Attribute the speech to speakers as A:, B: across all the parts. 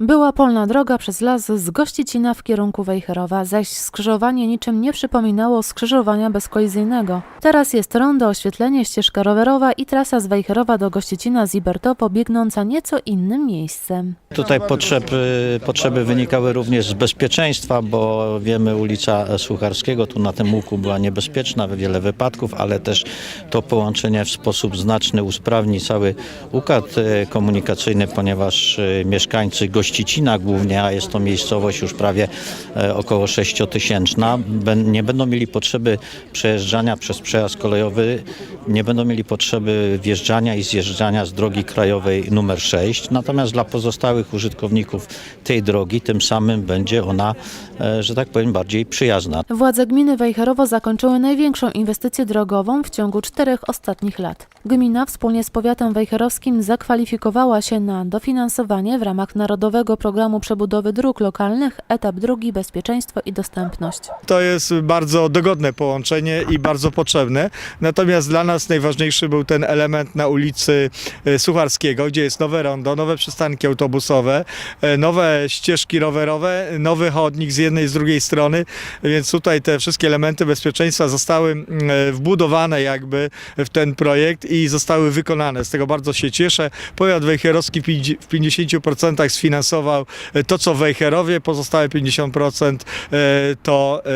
A: Była polna droga przez las z Gościcina w kierunku Wejherowa, zaś skrzyżowanie niczym nie przypominało skrzyżowania bezkolizyjnego. Teraz jest rondo, oświetlenie, ścieżka rowerowa i trasa z Wejherowa do Gościcina z Ibertopo biegnąca nieco innym miejscem.
B: Tutaj potrzeby, potrzeby wynikały również z bezpieczeństwa, bo wiemy ulica Sucharskiego tu na tym łuku była niebezpieczna, wiele wypadków, ale też to połączenie w sposób znaczny usprawni cały układ e, komunikacyjny, ponieważ e, mieszkańcy Gościcina głównie, a jest to miejscowość już prawie e, około sześciotysięczna, ben- nie będą mieli potrzeby przejeżdżania przez przejazd kolejowy, nie będą mieli potrzeby wjeżdżania i zjeżdżania z drogi krajowej numer 6. Natomiast dla pozostałych użytkowników tej drogi tym samym będzie ona, e, że tak powiem, bardziej przyjazna.
A: Władze gminy Wejherowo zakończyły największą inwestycję drogową w ciągu czterech ostatnich lat. Gmina wspólnie z powiatem wejherowskim zakwalifikowała się na dofinansowanie w ramach Narodowego Programu Przebudowy Dróg Lokalnych etap drugi Bezpieczeństwo i Dostępność.
C: To jest bardzo dogodne połączenie i bardzo potrzebne. Natomiast dla nas najważniejszy był ten element na ulicy e, Sucharskiego, gdzie jest nowe rondo, nowe przystanki autobusowe, e, nowe ścieżki rowerowe, nowy chodnik z jednej i z drugiej strony, więc tutaj te wszystkie elementy bezpieczeństwa zostały mm, e, wbudowane jakby w ten projekt i zostały wykonane. Z tego bardzo się cieszę. Powiat wejherowski w pięćdzie- w 50% sfinansował e, to, co Wejherowie, pozostałe 50% e, to e,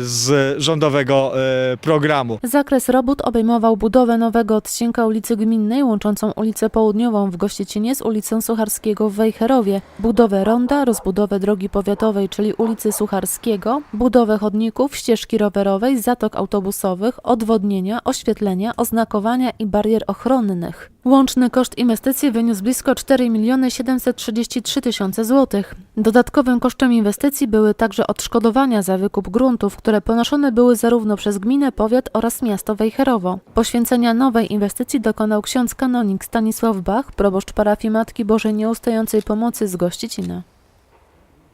C: z rządowego programu.
A: Zakres robót obejmował budowę nowego odcinka ulicy Gminnej łączącą ulicę Południową w Gościcinie z ulicą Sucharskiego w Wejherowie, budowę ronda, rozbudowę drogi powiatowej, czyli ulicy Sucharskiego, budowę chodników, ścieżki rowerowej, zatok autobusowych, odwodnienia, oświetlenia, oznakowania i barier ochronnych. Łączny koszt inwestycji wyniósł blisko 4 miliony 733 tysiące złotych. Dodatkowym kosztem inwestycji były także odszkodowania za wykup gruntów, które ponoszone były zarówno przez gminę, powiat oraz miasto Wejherowo. Poświęcenia nowej inwestycji dokonał ksiądz kanonik Stanisław Bach, proboszcz parafii Matki Bożej Nieustającej Pomocy z Gościcina.